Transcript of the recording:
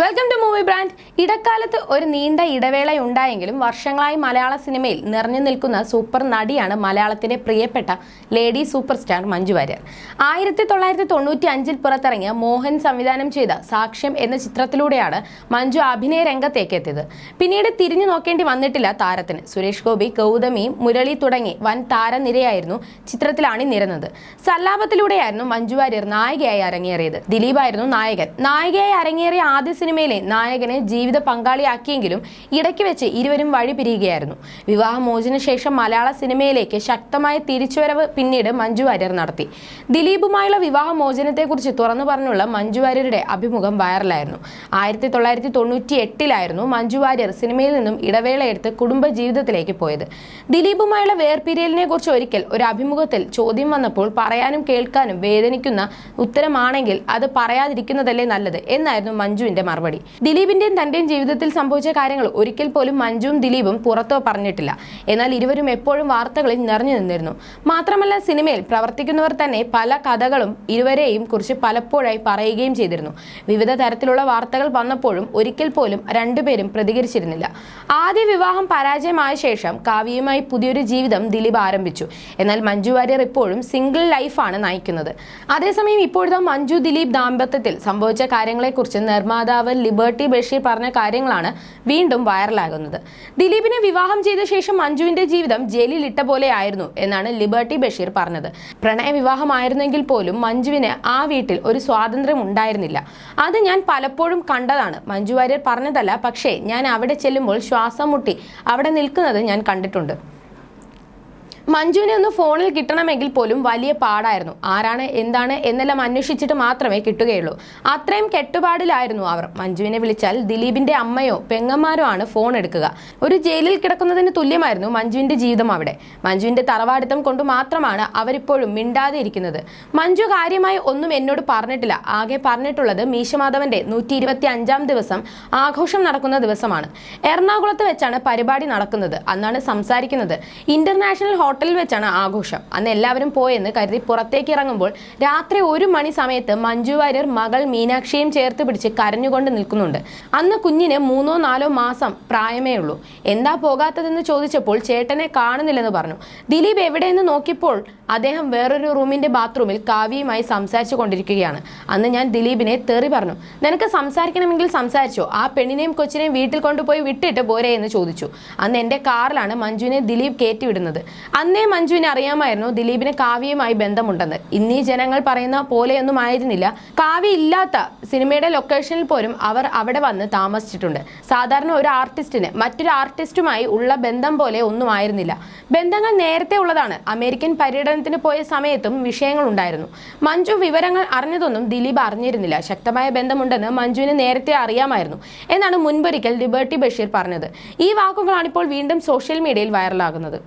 Welcome to movie brand ഇടക്കാലത്ത് ഒരു നീണ്ട ഇടവേളയുണ്ടായെങ്കിലും വർഷങ്ങളായി മലയാള സിനിമയിൽ നിറഞ്ഞു നിൽക്കുന്ന സൂപ്പർ നടിയാണ് മലയാളത്തിന്റെ പ്രിയപ്പെട്ട lady super star Manju Warrier. ആയിരത്തി തൊള്ളായിരത്തി തൊണ്ണൂറ്റി അഞ്ചിൽ പുറത്തിറങ്ങിയ മോഹൻ സംവിധാനം ചെയ്ത സാക്ഷ്യം എന്ന ചിത്രത്തിലൂടെയാണ് മഞ്ജു അഭിനയ രംഗത്തേക്ക് എത്തിയത്. പിന്നീട് തിരിഞ്ഞു നോക്കേണ്ടി വന്നിട്ടില്ല താരത്തിന്. സുരേഷ് ഗോപി ഗൗതമി മുരളി തുടങ്ങി വൻ താരനിരയായിരുന്നു ചിത്രത്തിലാണ് നിരന്നത്. സല്ലാപത്തിലൂടെയായിരുന്നു മഞ്ജു വാര്യർ നായികയായി അരങ്ങേറിയത്. ദിലീപായിരുന്നു നായകൻ. നായികയായി അരങ്ങേറിയ ആദ്യ സിനിമയിലെ നായകനെ ജീവിത പങ്കാളിയാക്കിയെങ്കിലും ഇടയ്ക്ക് വെച്ച് ഇരുവരും വഴി പിരിയുകയായിരുന്നു. വിവാഹമോചന ശേഷം മലയാള സിനിമയിലേക്ക് ശക്തമായ തിരിച്ചുവരവ് പിന്നീട് മഞ്ജു വാര്യർ നടത്തി. ദിലീപുമായുള്ള വിവാഹമോചനത്തെക്കുറിച്ച് തുറന്നു പറഞ്ഞുള്ള മഞ്ജു വാര്യരുടെ അഭിമുഖം വൈറലായിരുന്നു. ആയിരത്തി തൊള്ളായിരത്തി തൊണ്ണൂറ്റി എട്ടിലായിരുന്നു മഞ്ജു വാര്യർ സിനിമയിൽ നിന്നും ഇടവേളയെടുത്ത് കുടുംബ ജീവിതത്തിലേക്ക് പോയത്. ദിലീപുമായുള്ള വേർപിരിയലിനെ കുറിച്ച് ഒരിക്കൽ ഒരു അഭിമുഖത്തിൽ ചോദ്യം വന്നപ്പോൾ പറയാനും കേൾക്കാനും വേദനിക്കുന്ന ഉത്തരമാണെങ്കിൽ അത് പറയാതിരിക്കുന്നതല്ലേ നല്ലത് എന്നായിരുന്നു മഞ്ജുവിന്റെ മറുപടി. ദിലീപിന്റെയും തന്റെയും ജീവിതത്തിൽ സംഭവിച്ച കാര്യങ്ങൾ ഒരിക്കൽ പോലും മഞ്ജുവും ദിലീപും പുറത്തോ പറഞ്ഞിട്ടില്ല. എന്നാൽ ഇരുവരും എപ്പോഴും വാർത്തകളിൽ നിറഞ്ഞു നിന്നിരുന്നു. മാത്രമല്ല സിനിമയിൽ പ്രവർത്തിക്കുന്നവർ തന്നെ പല കഥകളും ഇരുവരെയും കുറിച്ച് പലപ്പോഴായി പറയുകയും ചെയ്തിരുന്നു. വിവിധ തരത്തിലുള്ള വാർത്തകൾ വന്നപ്പോഴും ഒരിക്കൽ പോലും രണ്ടുപേരും പ്രതികരിച്ചിരുന്നില്ല. ആദ്യ വിവാഹം പരാജയമായ ശേഷം കാവ്യയുമായി പുതിയൊരു ജീവിതം ദിലീപ് ആരംഭിച്ചു. എന്നാൽ മഞ്ജു വാര്യർ ഇപ്പോഴും സിംഗിൾ ലൈഫാണ് നയിക്കുന്നത്. അതേസമയം ഇപ്പോഴത്തെ മഞ്ജു ദിലീപ് ദാമ്പത്യത്തിൽ സംഭവിച്ച കാര്യങ്ങളെക്കുറിച്ച് നിർമ്മാതാവ് ലിബർട്ടി ബഷീർ പറഞ്ഞ കാര്യങ്ങളാണ് വീണ്ടും വൈറലാകുന്നത്. ദിലീപിനെ വിവാഹം ചെയ്ത ശേഷം മഞ്ജുവിന്റെ ജീവിതം ജയിലിൽ ഇട്ട പോലെ ആയിരുന്നു എന്നാണ് ലിബർട്ടി ബഷീർ പറഞ്ഞത്. പ്രണയ വിവാഹമായിരുന്നെങ്കിൽ പോലും മഞ്ജുവിന് ആ വീട്ടിൽ ഒരു സ്വാതന്ത്ര്യം ഉണ്ടായിരുന്നില്ല. അത് ഞാൻ പലപ്പോഴും കണ്ടതാണ്. മഞ്ജു വാര്യർ പറഞ്ഞതല്ല പക്ഷേ ഞാൻ അവിടെ ചെല്ലുമ്പോൾ ശ്വാസം മുട്ടി അവിടെ നിൽക്കുന്നത് ഞാൻ കണ്ടിട്ടുണ്ട്. മഞ്ജുവിനെ ഒന്ന് ഫോണിൽ കിട്ടണമെങ്കിൽ പോലും വലിയ പാടായിരുന്നു. ആരാണ് എന്താണ് എന്നെല്ലാം അന്വേഷിച്ചിട്ട് മാത്രമേ കിട്ടുകയുള്ളൂ. അത്രയും കെട്ടുപാടിലായിരുന്നു അവർ. മഞ്ജുവിനെ വിളിച്ചാൽ ദിലീപിന്റെ അമ്മയോ പെങ്ങന്മാരോ ആണ് ഫോൺ എടുക്കുക. ഒരു ജയിലിൽ കിടക്കുന്നതിന് തുല്യമായിരുന്നു മഞ്ജുവിന്റെ ജീവിതം അവിടെ. മഞ്ജുവിന്റെ തറവാടിത്തം കൊണ്ട് മാത്രമാണ് അവരിപ്പോഴും മിണ്ടാതെ ഇരിക്കുന്നത്. മഞ്ജു കാര്യമായി ഒന്നും എന്നോട് പറഞ്ഞിട്ടില്ല. ആകെ പറഞ്ഞിട്ടുള്ളത് മീശമാധവന്റെ നൂറ്റി ഇരുപത്തി അഞ്ചാം ദിവസം ആഘോഷം നടക്കുന്ന ദിവസമാണ്. എറണാകുളത്ത് വെച്ചാണ് പരിപാടി നടക്കുന്നത്. അന്നാണ് സംസാരിക്കുന്നത്. ഇന്റർനാഷണൽ ഹോട്ടലിൽ വെച്ചാണ് ആഘോഷം. അന്ന് എല്ലാവരും പോയെന്ന് കരുതി പുറത്തേക്ക് ഇറങ്ങുമ്പോൾ രാത്രി ഒരു മണി സമയത്ത് മഞ്ജു വാര്യർ മകൾ മീനാക്ഷിയും ചേർത്ത് പിടിച്ച് കരഞ്ഞുകൊണ്ട് നിൽക്കുന്നുണ്ട്. അന്ന് കുഞ്ഞിന് മൂന്നോ നാലോ മാസം പ്രായമേ ഉള്ളൂ. എന്താ പോകാത്തതെന്ന് ചോദിച്ചപ്പോൾ ചേട്ടനെ കാണുന്നില്ലെന്ന് പറഞ്ഞു. ദിലീപ് എവിടെയെന്ന് നോക്കിയപ്പോൾ അദ്ദേഹം വേറൊരു റൂമിന്റെ ബാത്റൂമിൽ കാവ്യയുമായി സംസാരിച്ചു കൊണ്ടിരിക്കുകയാണ്. അന്ന് ഞാൻ ദിലീപിനെ തെറി പറഞ്ഞു. നിനക്ക് സംസാരിക്കണമെങ്കിൽ സംസാരിച്ചോ. ആ പെണ്ണിനെയും കൊച്ചിനെയും വീട്ടിൽ കൊണ്ടുപോയി വിട്ടിട്ട് പോരെ എന്ന് ചോദിച്ചു. അന്ന് എന്റെ കാറിലാണ് മഞ്ജുവിനെ ദിലീപ് കയറ്റിവിടുന്നത് അന്നേ മഞ്ജുവിനെ അറിയാമായിരുന്നു ദിലീപിന് കാവ്യയുമായി ബന്ധമുണ്ടെന്ന്. ഇന്നീ ജനങ്ങൾ പറയുന്ന പോലെയൊന്നും ആയിരുന്നില്ല. കാവ്യ ഇല്ലാത്ത സിനിമയുടെ ലൊക്കേഷനിൽ പോലും അവർ അവിടെ വന്ന് താമസിച്ചിട്ടുണ്ട്. സാധാരണ ഒരു ആർട്ടിസ്റ്റിന് മറ്റൊരു ആർട്ടിസ്റ്റുമായി ഉള്ള ബന്ധം പോലെ ഒന്നും ആയിരുന്നില്ല. ബന്ധങ്ങൾ നേരത്തെ ഉള്ളതാണ്. അമേരിക്കൻ പര്യടനത്തിന് പോയ സമയത്തും വിഷയങ്ങൾ ഉണ്ടായിരുന്നു. മഞ്ജു വിവരങ്ങൾ അറിഞ്ഞതൊന്നും ദിലീപ് അറിഞ്ഞിരുന്നില്ല. ശക്തമായ ബന്ധമുണ്ടെന്ന് മഞ്ജുവിന് നേരത്തെ അറിയാമായിരുന്നു. എന്നാണ് മുൻപൊരിക്കൽ ലിബർട്ടി ബഷീർ പറഞ്ഞത്. ഈ വാക്കുകളാണ് ഇപ്പോൾ വീണ്ടും സോഷ്യൽ മീഡിയയിൽ വൈറലാകുന്നത്.